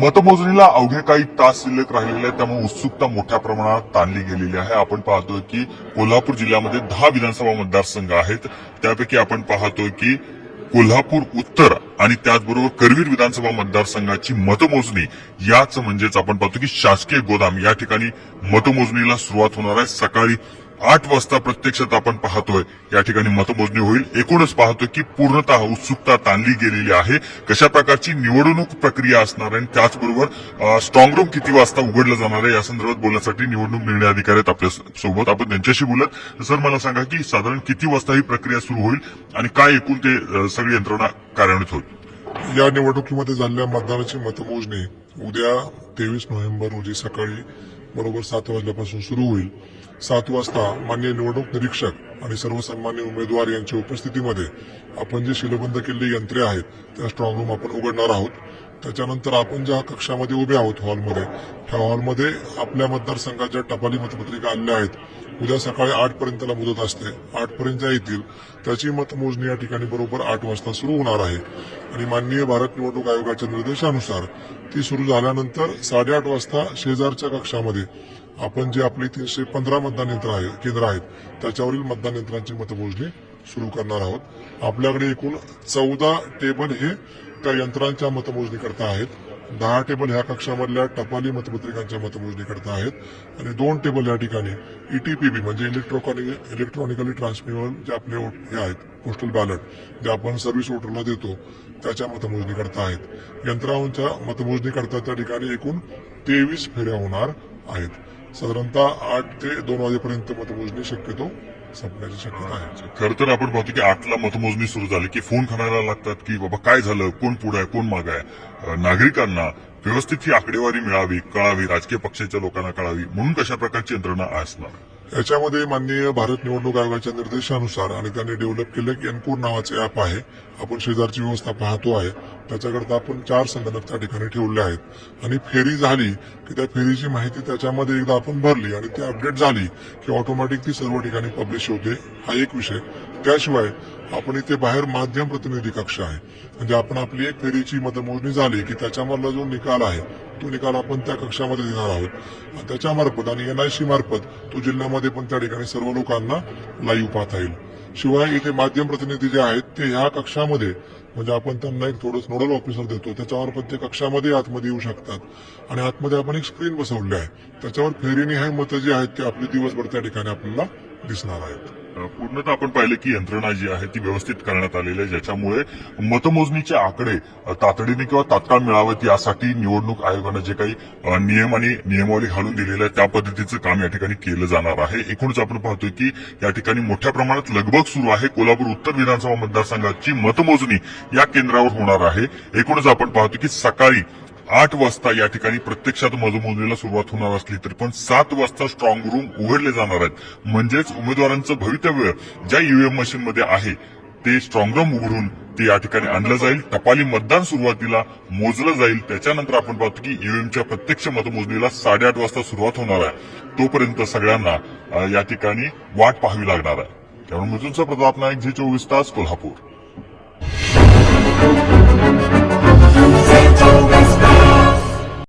मतमोजणीला अवघे काही तास शिल्लक राहिलेले आहेत त्यामुळे उत्सुकता मोठ्या प्रमाणात ताणली गेलेली आहे. आपण पाहतोय की कोल्हापूर जिल्ह्यामध्ये दहा विधानसभा मतदारसंघ आहेत. त्यापैकी आपण पाहतोय की कोल्हापूर उत्तर आणि त्याचबरोबर करवीर विधानसभा मतदारसंघाची मतमोजणी याच म्हणजेच आपण पाहतो की शासकीय गोदाम या ठिकाणी मतमोजणीला सुरुवात होणार आहे. सकाळी आठ वाजता प्रत्यक्षात आपण पाहतोय या ठिकाणी मतमोजणी होईल. एकूणच पाहतोय की पूर्णतः उत्सुकता ताणली गेलेली आहे. कशा प्रकारची निवडणूक प्रक्रिया असणार आहे आणि त्याचबरोबर स्ट्रॉंग रूम किती वाजता उघडलं जाणार आहे या संदर्भात बोलण्यासाठी निवडणूक निर्णय अधिकारी आहेत आपल्यासोबत. आपण त्यांच्याशी बोलत सर मला सांगा की साधारण किती वाजता ही प्रक्रिया सुरू होईल आणि काय एकूण ते सगळी यंत्रणा कार्यान्वित होईल? या निवडणुकीमध्ये झालेल्या मतदानाची मतमोजणी उद्या तेवीस नोव्हेंबर रोजी सकाळी बरोबर सात वाजल्यापासून सुरू होईल. सात वाजता मान्य निवडणूक निरीक्षक आणि सर्व सन्मान्य उमेदवार यांच्या उपस्थितीमध्ये आपण जे शिलबंद केलेली यंत्रे आहेत त्या स्ट्रॉंग रूम आपण उघडणार आहोत. त्याच्यानंतर आपण ज्या कक्षामध्ये उभे आहोत हॉलमध्ये त्या हॉलमध्ये आपल्या मतदारसंघाच्या टपाली मतपत्रिका आलेल्या आहेत. उद्या सकाळी आठ पर्यंतला मुदत असते. आठ पर्यंत येतील. त्याची मतमोजणी या ठिकाणी बरोबर आठ वाजता सुरू होणार आहे. आणि माननीय भारत निवडणूक आयोगाच्या निर्देशानुसार ती सुरू झाल्यानंतर साडेआठ वाजता शेजारच्या कक्षामध्ये आपण जे आपली तीनशे पंधरा मतदान यंत्र आहे केंद्र आहेत त्याच्यावरील मतदान यंत्रांची मतमोजणी सुरू करणार आहोत. आपल्याकडे एकूण चौदा टेबल हे त्या यंत्रांच्या मतमोजणी करता आहेत दहा टेबल ह्या कक्षामधल्या टपाली मतपत्रिकांच्या मतमोजणी करता आहेत आणि दोन टेबल या ठिकाणी ईटीपीबी म्हणजे इलेक्ट्रॉनिक इलेक्ट्रॉनिकली ट्रान्समिबल जे आपले हे आहेत पोस्टल बॅलट जे आपण सर्व्हिस वोटरला देतो त्याच्या मतमोजणी करता आहेत यंत्रांच्या मतमोजणी करता त्या ठिकाणी एकूण तेवीस फेऱ्या होणार आहेत. साधारणतः आठ ते दोन वाजेपर्यंत मतमोजणी शक्यतो संपण्याची शक्यता आहे खरं तर आपण पाहतो की आठला मतमोजणी सुरू झाली की फोन करायला लागतात की बाबा काय झालं? कोण पुढे आहे? कोण माग आहे? नागरिकांना व्यवस्थित ही आकडेवारी मिळावी कळावी राजकीय पक्षाच्या लोकांना कळावी म्हणून कशा प्रकारची यंत्रणा असणार? याच्यामध्ये माननीय भारत निवडणूक आयोगाच्या निर्देशानुसार आणि त्यांनी डेव्हलप केलं की एनकोर नावाचे ऍप आहे. आपण शेजारची व्यवस्था पाहतो आहे. त्याच्याकरता आपण चार संगणक त्या ठिकाणी ठेवले आहेत. आणि फेरी झाली की त्या फेरीची माहिती त्याच्यामध्ये एकदा आपण भरली आणि ती अपडेट झाली की ऑटोमॅटिक ती सर्व ठिकाणी पब्लिश होते. हा एक विषय. त्याशिवाय आपण इथे बाहेर माध्यम प्रतिनिधी कक्ष आहे. म्हणजे आपण आपली एक फेरीची मतमोजणी झाली की त्याच्यामधला जो निकाल आहे तो निकाल आपण त्या कक्षामध्ये देणार आहोत. आणि त्याच्यामार्फत आणि एनआयसी मार्फत तो जिल्ह्यामध्ये पण त्या ठिकाणी सर्व लोकांना लाईव्ह पाहता येईल. शिवाय इथे माध्यम प्रतिनिधी जे आहेत ते ह्या कक्षामध्ये म्हणजे आपण त्यांना एक थोडं नोडल ऑफिसर देतो त्याच्यावर पण ते कक्षामध्ये आतमध्ये येऊ शकतात. आणि आतमध्ये आपण एक स्क्रीन बसवली आहे. त्याच्यावर फेरीने हे मतं जी आहेत ते आपली दिवसभर त्या ठिकाणी आपल्याला दिसणार आहेत. पूर्णतः आपण पाहिलं की यंत्रणा जी आहे ती व्यवस्थित करण्यात आलेली आहे ज्याच्यामुळे मतमोजणीचे आकडे तातडीने किंवा तात्काळ मिळावेत यासाठी निवडणूक आयोगानं जे काही नियम आणि नियमावली घालून दिलेलं आहेत त्या पद्धतीचं काम या ठिकाणी केलं जाणार आहे. एकूणच आपण पाहतोय की या ठिकाणी मोठ्या प्रमाणात लगबग सुरू आहे. कोल्हापूर उत्तर विधानसभा मतदारसंघाची मतमोजणी या केंद्रावर होणार आहे. एकूणच आपण पाहतो की सकाळी आठ वाजता या ठिकाणी प्रत्यक्षात मतमोजणीला सुरुवात होणार असली तरी पण सात वाजता स्ट्रॉंग रूम उघडले जाणार आहेत. म्हणजेच उमेदवारांचं भवितव्य ज्या ईव्हीएम मशीनमध्ये आहे ते स्ट्रॉंग रूम उघडून ते या ठिकाणी आणलं जाईल. टपाली मतदान सुरुवातीला मोजलं जाईल. त्याच्यानंतर आपण पाहतो की ईव्हीएमच्या प्रत्यक्ष मतमोजणीला साडेआठ वाजता सुरुवात होणार आहे. तोपर्यंत सगळ्यांना या ठिकाणी वाट पाहावी लागणार आहे. त्यामुळे मृत्यूंचा प्रताप नाईक झे चोवीस तास कोल्हापूर.